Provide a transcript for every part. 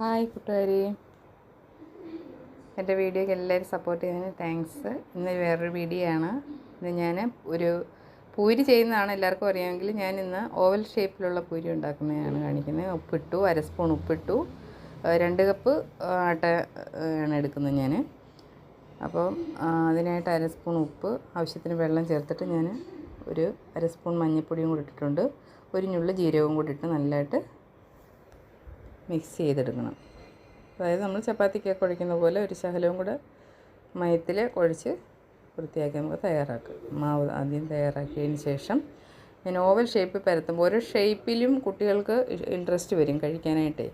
Hi കൂട്ടുകാരി. എന്റെ വീഡിയോക്ക് എല്ലാവരും സപ്പോർട്ട് ചെയ്തതിന് താങ്ക്സ് ഇന്ന് വേറൊരു വീഡിയോ ആണ്. ഇന്ന് ഞാൻ ഒരു പൂരി ചെയ്യുന്നതാണ് എല്ലാവർക്കും അറിയാമെങ്കിൽ ഞാൻ ഇന്ന് ഓവൽ ഷേപ്പിലുള്ള പൂരി ഉണ്ടാക്കുന്നതാണ് കാണിക്കുന്നത്. ഉപ്പിട്ടു അര സ്പൂൺ ഉപ്പിട്ടു രണ്ട് കപ്പ് ആട്ട ആണ് എടുക്കുന്നത് ഞാൻ. അപ്പം അതിനായിട്ട് അര സ്പൂൺ ഉപ്പ് ആവശ്യത്തിന് വെള്ളം ചേർത്തിട്ട് ഞാൻ ഒരു അര സ്പൂൺ മഞ്ഞൾപ്പൊടിയും കൂടി ഇട്ടിട്ടുണ്ട്. ഒരു ഞുള്ളു ജീരകവും കൂടി ഇട്ട് നല്ലതായിട്ട് മിക്സ് ചെയ്തെടുക്കണം. അതായത് നമ്മൾ ചപ്പാത്തിക്കൊക്കെ കുഴയ്ക്കുന്ന പോലെ ഒരു ശകലവും കൂടെ മയത്തിൽ കുഴച്ച് വൃത്തിയാക്കി നമുക്ക് തയ്യാറാക്കാം. മാവ് ആദ്യം തയ്യാറാക്കിയതിന് ശേഷം ഞാൻ ഓവൽ ഷേപ്പ് പരത്തുമ്പോൾ ഓരോ ഷേപ്പിലും കുട്ടികൾക്ക് ഇൻട്രസ്റ്റ് വരും കഴിക്കാനായിട്ടേ.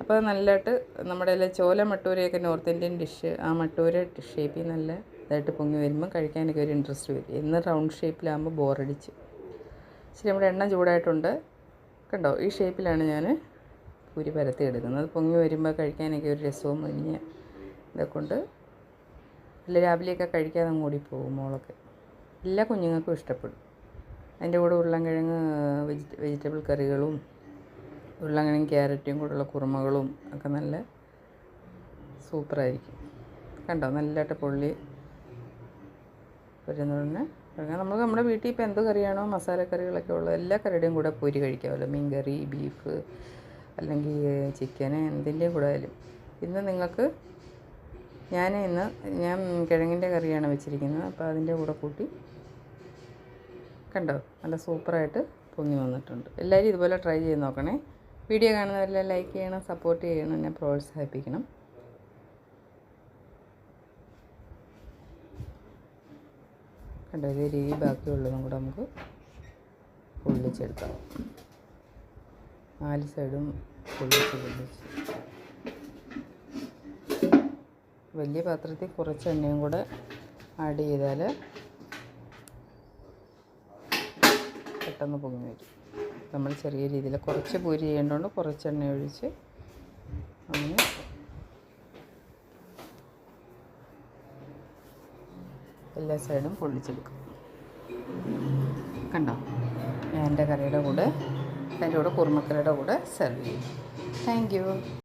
അപ്പോൾ നല്ലതായിട്ട് നമ്മുടെ എല്ലാ ചോല മട്ടൂരയൊക്കെ നോർത്ത് ഇന്ത്യൻ ഡിഷ് ആ മട്ടൂര ഷേപ്പിൽ നല്ല ഇതായിട്ട് പൊങ്ങി വരുമ്പോൾ കഴിക്കാനൊക്കെ ഒരു ഇൻട്രസ്റ്റ് വരും. ഇന്ന് റൗണ്ട് ഷേപ്പിലാകുമ്പോൾ ബോറടിച്ച് ശരി നമ്മുടെ എണ്ണ ചൂടായിട്ടുണ്ട്. കണ്ടോ? ഈ ഷേപ്പിലാണ് ഞാൻ പൂരി പരത്തി എടുക്കുന്നത്. പൊങ്ങി വരുമ്പോൾ കഴിക്കാനൊക്കെ ഒരു രസവും വലിയ ഇതൊക്കെ കൊണ്ട് അല്ല രാവിലെയൊക്കെ കഴിക്കാതെ പോകും മോളൊക്കെ. എല്ലാ കുഞ്ഞുങ്ങൾക്കും ഇഷ്ടപ്പെടും. അതിന്റെ കൂടെ ഉരുളൻകിഴങ്ങ് വെജിറ്റ വെജിറ്റബിൾ കറികളും ഉരുളൻകിഴങ്ങ് ക്യാരറ്റും കൂടെയുള്ള കുറുമകളും ഒക്കെ നല്ല സൂപ്പറായിരിക്കും. കണ്ടോ? നല്ലതായിട്ട് പൊള്ളി വരുന്നതിന് നമ്മൾ നമ്മുടെ വീട്ടിൽ ഇപ്പോൾ എന്ത് കറിയാണോ മസാലക്കറികളൊക്കെ ഉള്ളത് എല്ലാ കറിയുടെയും കൂടെ പൊരി കഴിക്കാമല്ലോ. മീൻ കറി ബീഫ് അല്ലെങ്കിൽ ചിക്കന് എന്തിന്റെ കൂടെ ആയാലും ഇന്ന് നിങ്ങൾക്ക് ഞാൻ ഇന്ന് ഞാൻ കിഴങ്ങിന്റെ കറിയാണ് വെച്ചിരിക്കുന്നത്. അപ്പോൾ അതിന്റെ കൂടെ കൂട്ടി കണ്ടോ? നല്ല സൂപ്പറായിട്ട് പൊങ്ങി വന്നിട്ടുണ്ട്. എല്ലാവരും ഇതുപോലെ ട്രൈ ചെയ്ത് നോക്കണേ. വീഡിയോ കാണുന്നവരെല്ലാം ലൈക്ക് ചെയ്യണം സപ്പോർട്ട് ചെയ്യണം എന്നെ പ്രോത്സാഹിപ്പിക്കണം. കണ്ടോ? ഇതേ രീതി ബാക്കിയുള്ളതും കൂടെ നമുക്ക് പൊള്ളിച്ചെടുക്കാം. നാല് സൈഡും വലിയ പാത്രത്തിൽ കുറച്ച് എണ്ണയും കൂടെ ആഡ് ചെയ്താൽ പെട്ടെന്ന് പൊങ്ങി വരും. നമ്മൾ ചെറിയ രീതിയിൽ കുറച്ച് പൂരി ചെയ്യേണ്ടതുകൊണ്ട് കുറച്ച് എണ്ണ ഒഴിച്ച് അങ്ങനെ എല്ലാ സൈഡും പൊള്ളിച്ചെടുക്കും. കണ്ടോ? എന്റെ കറിയുടെ കൂടെ അതിന്റെ കൂടെ കുറുമക്കറിയുടെ കൂടെ സെർവ് ചെയ്യും. താങ്ക്